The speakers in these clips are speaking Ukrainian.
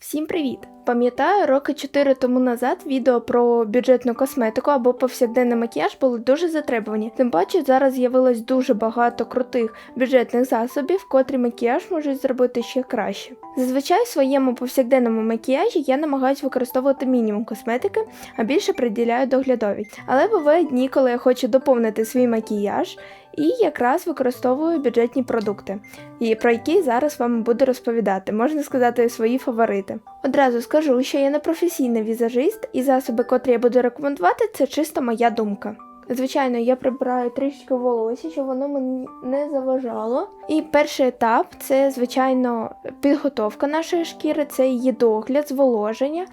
Всім привіт! Пам'ятаю, роки 4 тому назад відео про бюджетну косметику або повсякденний макіяж були дуже затребувані. Тим паче зараз з'явилось дуже багато крутих бюджетних засобів, котрі макіяж можуть зробити ще краще. Зазвичай в своєму повсякденному макіяжі я намагаюсь використовувати мінімум косметики, а більше приділяю доглядовій. Але бувають дні, коли я хочу доповнити свій макіяж і якраз використовую бюджетні продукти і про які зараз вам буду розповідати, можна сказати, свої фаворити. Одразу скажу, що я не професійний візажист, і засоби, котрі я буду рекомендувати, це чисто моя думка. Звичайно, я прибираю трішки волосся, щоб воно мені не заважало. І перший етап це, звичайно, підготовка нашої шкіри, це її догляд, зволоження.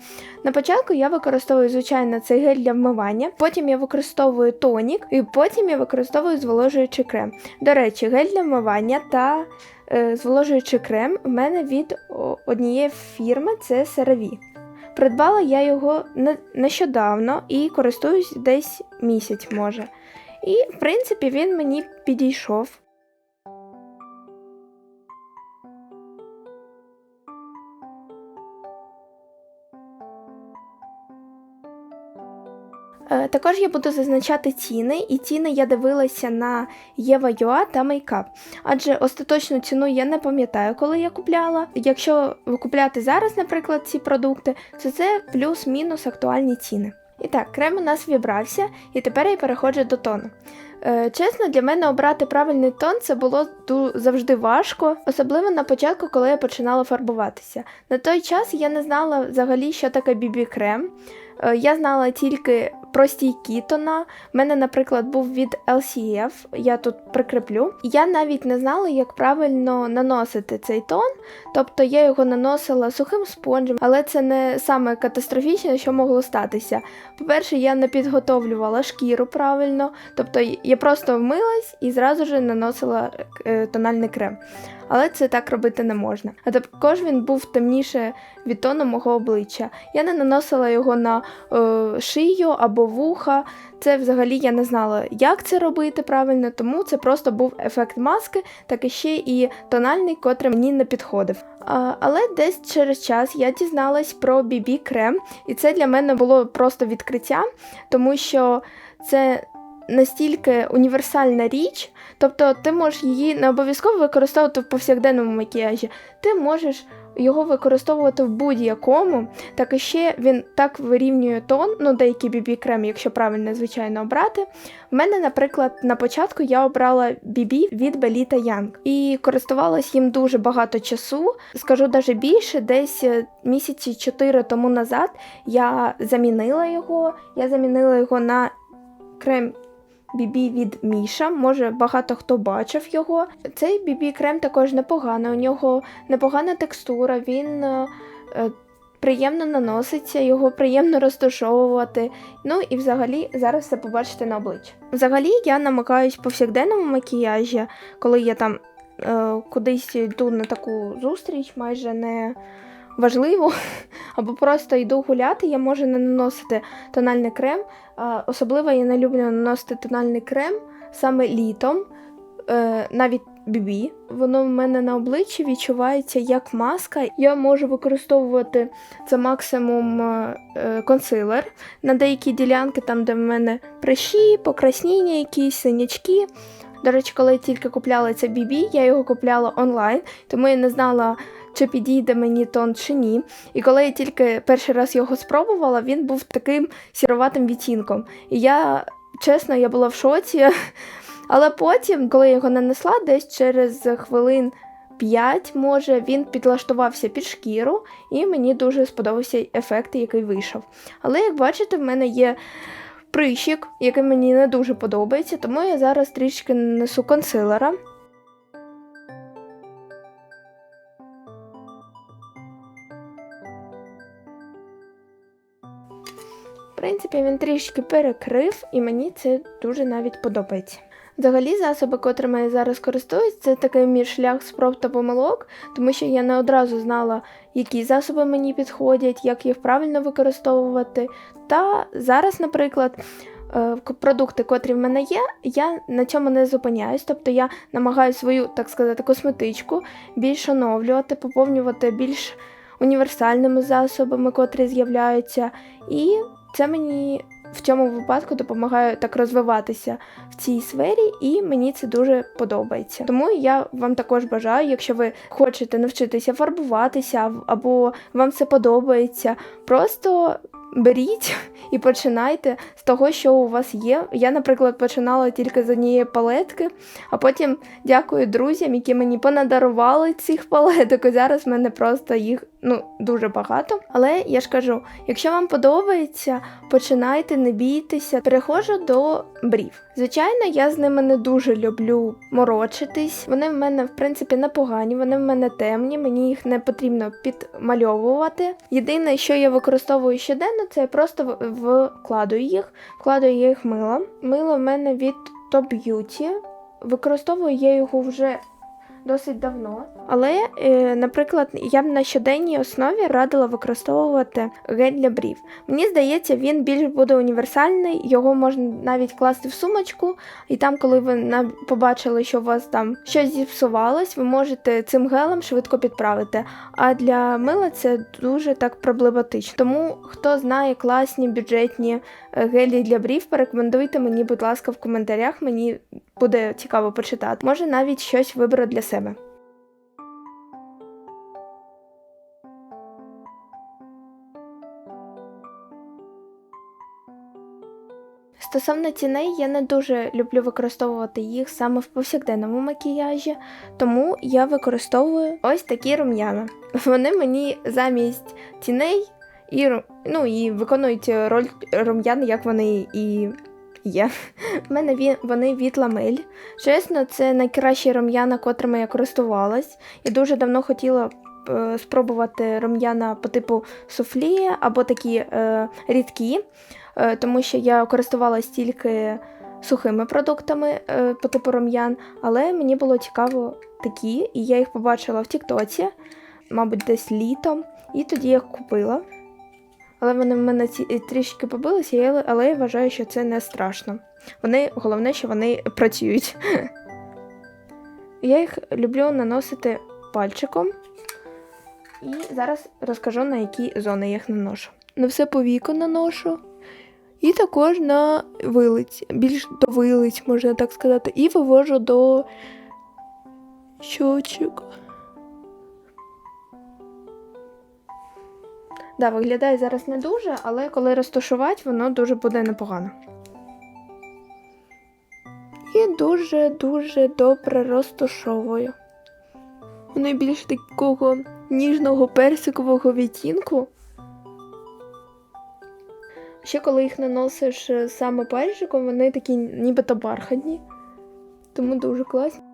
На початку я використовую, звичайно, цей гель для вмивання, потім я використовую тонік, і потім я використовую зволожуючий крем. До речі, гель для вмивання та е, зволожуючий крем в мене від однієї фірми це CeraVe. Придбала я його не- нещодавно і користуюсь десь місяць, може. І, в принципі, він мені підійшов. Також я буду зазначати ціни, і ціни я дивилася на Єва.ua та Makeup. Адже остаточну ціну я не пам'ятаю, коли я купляла. Якщо купляти зараз, наприклад, ці продукти, то це плюс-мінус актуальні ціни. І так, крем у нас вібрався, і тепер я переходжу до тону. Е, чесно, для мене обрати правильний тон це було завжди важко, особливо на початку, коли я починала фарбуватися. На той час я не знала взагалі, що таке BB-крем. Е, Я знала тільки про стійкі тона. У мене, наприклад, був від LCF, я тут прикріплю. Я навіть не знала, як правильно наносити цей тон, тобто я його наносила сухим спонжем, але це не саме катастрофічне, що могло статися. По-перше, я не підготовлювала шкіру правильно, тобто я просто вмилась і зразу ж наносила е, тональний крем. Але це так робити не можна. А також він був темніше від тону мого обличчя. Я не наносила його на е, шию або вуха. Це взагалі я не знала, як це робити правильно, тому це просто був ефект маски, так і ще і тональний, котрий мені не підходив. А, але десь через час я дізналась про BB крем, і це для мене було просто відкриття, тому що це настільки універсальна річ, тобто ти можеш її не обов'язково використовувати в повсякденному макіяжі, ти можеш його використовувати в будь-якому, так і ще він так вирівнює тон, ну деякі BB крем, якщо правильно, звичайно, обрати. В мене, наприклад, на початку я обрала BB від Belita Young і користувалась їм дуже багато часу. Скажу навіть більше, десь е, місяці 4 тому назад я замінила його. Я замінила його на крем BB від Міша. Може, багато хто бачив його. Цей BB крем також непоганий. У нього непогана текстура, він е, е, приємно наноситься, його приємно розташовувати. Ну і взагалі зараз це побачите на обличчі. Взагалі я намагаюсь повсякденному макіяжі, коли я там е, кудись йду на таку зустріч, майже не важливо, або просто йду гуляти, я можу не наносити тональний крем. Особливо я не люблю наносити тональний крем саме літом, е, навіть BB. Воно в мене на обличчі відчувається як маска. Я можу використовувати це максимум е, е, консилер на деякі ділянки, там, де в мене прищі, покраснення, якісь синячки. До речі, коли я тільки купляла це BB, я його купляла онлайн, тому я не знала, чи підійде мені тон чи ні. І коли я тільки перший раз його спробувала, він був таким сіроватим відтінком. І я, чесно, я була в шоці. Але потім, коли я його нанесла, десь через хвилин 5, може, він підлаштувався під шкіру, і мені дуже сподобався ефект, який вийшов. Але як бачите, в мене є прищик, який мені не дуже подобається, тому я зараз трішки нанесу консилера. Принципі, він трішки перекрив, і мені це дуже навіть подобається. Взагалі, засоби, котрими я зараз користуюсь, це такий мій шлях спроб та помилок, тому що я не одразу знала, які засоби мені підходять, як їх правильно використовувати. Та зараз, наприклад, е, продукти, котрі в мене є, я на цьому не зупиняюсь. Тобто я намагаюся свою, так сказати, косметичку більш оновлювати, поповнювати більш універсальними засобами, котрі з'являються. І це мені в цьому випадку допомагає так розвиватися в цій сфері, і мені це дуже подобається. Тому я вам також бажаю, якщо ви хочете навчитися фарбуватися або вам це подобається, просто беріть і починайте з того, що у вас є. Я, наприклад, починала тільки з однієї палетки, а потім дякую друзям, які мені понадарували цих палеток. І зараз в мене просто їх ну, дуже багато. Але я ж кажу, якщо вам подобається, починайте, не бійтеся. Переходжу до брів. Звичайно, я з ними не дуже люблю морочитись. Вони в мене, в принципі, непогані, вони в мене темні, мені їх не потрібно підмальовувати. Єдине, що я використовую щоденно, це я просто вкладую їх, вкладую їх мило. Мило в мене від Top Beauty. Використовую я його вже досить давно. Але, е, наприклад, я б на щоденній основі радила використовувати гель для брів. Мені здається, він більш буде універсальний, його можна навіть класти в сумочку, і там, коли ви побачили, що у вас там щось зіпсувалось, ви можете цим гелем швидко підправити. А для мила це дуже так проблематично. Тому хто знає класні бюджетні е, гелі для брів, порекомендуйте мені, будь ласка, в коментарях. Мені буде цікаво почитати. Може, навіть щось виберу для себе. Стосовно ціней, я не дуже люблю використовувати їх саме в повсякденному макіяжі, тому я використовую ось такі рум'яна. Вони мені замість ціней і, ну, і виконують роль рум'ян, як вони і є. В мене вони від ламель. Чесно, це найкращі рум'яна, котрими я користувалась. І дуже давно хотіла е, спробувати рум'яна по типу суфлі або такі е, рідкі, е, тому що я користувалась тільки сухими продуктами е, по типу рум'ян, але мені було цікаво такі, і я їх побачила в Тіктоці, мабуть, десь літом, і тоді я їх купила. Але вони в мене ці, е, трішки побилися, але я вважаю, що це не страшно. Вони, головне, що вони працюють. Я їх люблю наносити пальчиком. І зараз розкажу, на які зони я їх наношу. На все по віку наношу. І також на вилиць, більш до вилиць, можна так сказати, і вивожу до щочок. Да, виглядає зараз не дуже, але коли розташувати, воно дуже буде непогано. І дуже-дуже добре розташовую. Вони більш такого ніжного персикового відтінку. Ще коли їх наносиш е, саме пальчиком, вони такі нібито бархатні. Тому дуже класні.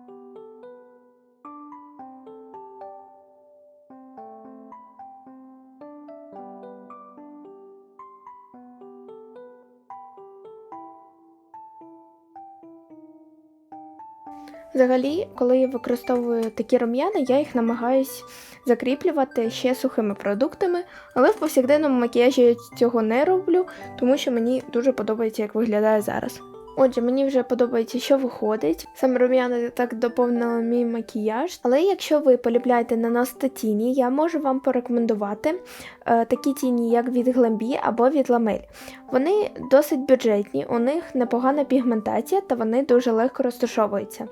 Взагалі, коли я використовую такі рум'яна, я їх намагаюсь закріплювати ще сухими продуктами, але в повсякденному макіяжі я цього не роблю, тому що мені дуже подобається, як виглядає зараз. Отже, мені вже подобається, що виходить. Саме рум'яна так доповнила мій макіяж. Але якщо ви полюбляєте наносити тіні, я можу вам порекомендувати е, такі тіні, як від Glambi або від Ламель. Вони досить бюджетні, у них непогана пігментація та вони дуже легко розташовуються.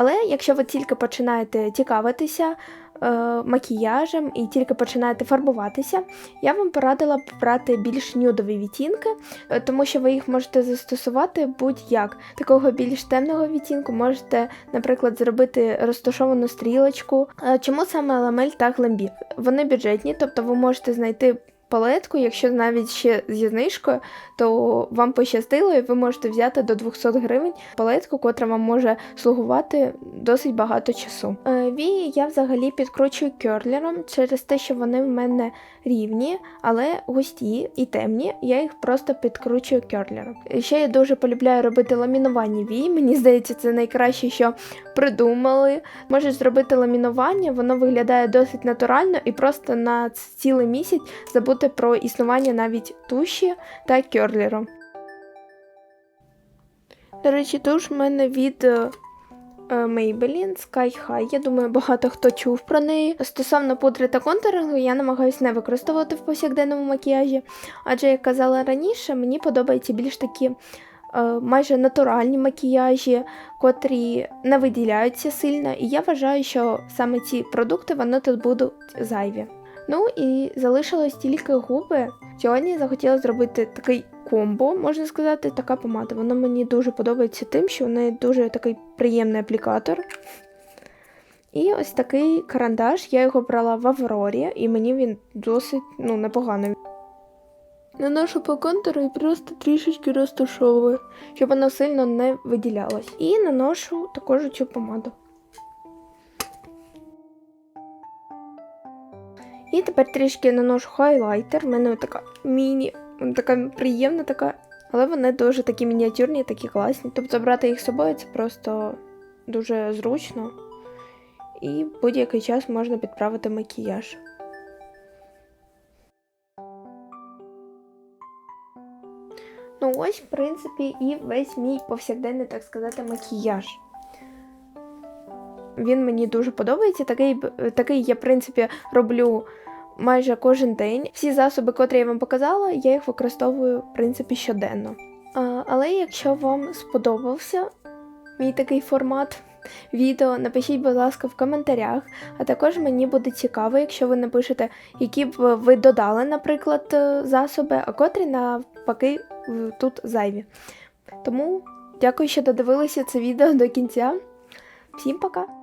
Але якщо ви тільки починаєте цікавитися е, макіяжем і тільки починаєте фарбуватися, я вам порадила б брати більш нюдові відтінки, е, тому що ви їх можете застосувати будь-як. Такого більш темного відтінку можете, наприклад, зробити розташовану стрілочку. Е, Чому саме ламель та глембі? Вони бюджетні, тобто ви можете знайти. Палетку, якщо навіть ще зі знижкою, то вам пощастило, і ви можете взяти до 200 гривень палетку, котра вам може слугувати досить багато часу. Е, Вії я взагалі підкручую керлером через те, що вони в мене рівні, але густі і темні. Я їх просто підкручую керлером. Ще я дуже полюбляю робити ламінування вій. Мені здається, це найкраще, що придумали. Можеш зробити ламінування, воно виглядає досить натурально і просто на цілий місяць забути про існування навіть туші та керлером. До речі, туш в мене від е, е, Maybelline Sky High. Я думаю, багато хто чув про неї. Стосовно пудри та контурингу, я намагаюся не використовувати в повсякденному макіяжі, адже, як казала раніше, мені подобаються більш такі е, майже натуральні макіяжі, котрі не виділяються сильно. І я вважаю, що саме ці продукти вони тут будуть зайві. Ну і залишилось тільки губи. Сьогодні захотіла зробити такий комбо, можна сказати, така помада. Вона мені дуже подобається тим, що в неї дуже такий приємний аплікатор. І ось такий карандаш, я його брала в Аврорі, і мені він досить ну, непоганий. Наношу по контуру і просто трішечки розташовую, щоб воно сильно не виділялось. І наношу також цю помаду. І тепер трішки наношу хайлайтер. У мене така міні, вона така приємна така, але вони дуже такі мініатюрні, такі класні. Тобто брати їх з собою це просто дуже зручно. І будь-який час можна підправити макіяж. Ну ось, в принципі, і весь мій повсякденний, так сказати, макіяж. Він мені дуже подобається. Такий, такий я, в принципі, роблю майже кожен день. Всі засоби, котрі я вам показала, я їх використовую, в принципі, щоденно. А, але якщо вам сподобався мій такий формат відео, напишіть, будь ласка, в коментарях. А також мені буде цікаво, якщо ви напишете, які б ви додали, наприклад, е, засоби, а котрі навпаки тут зайві. Тому дякую, що додивилися це відео до кінця. Всім пока!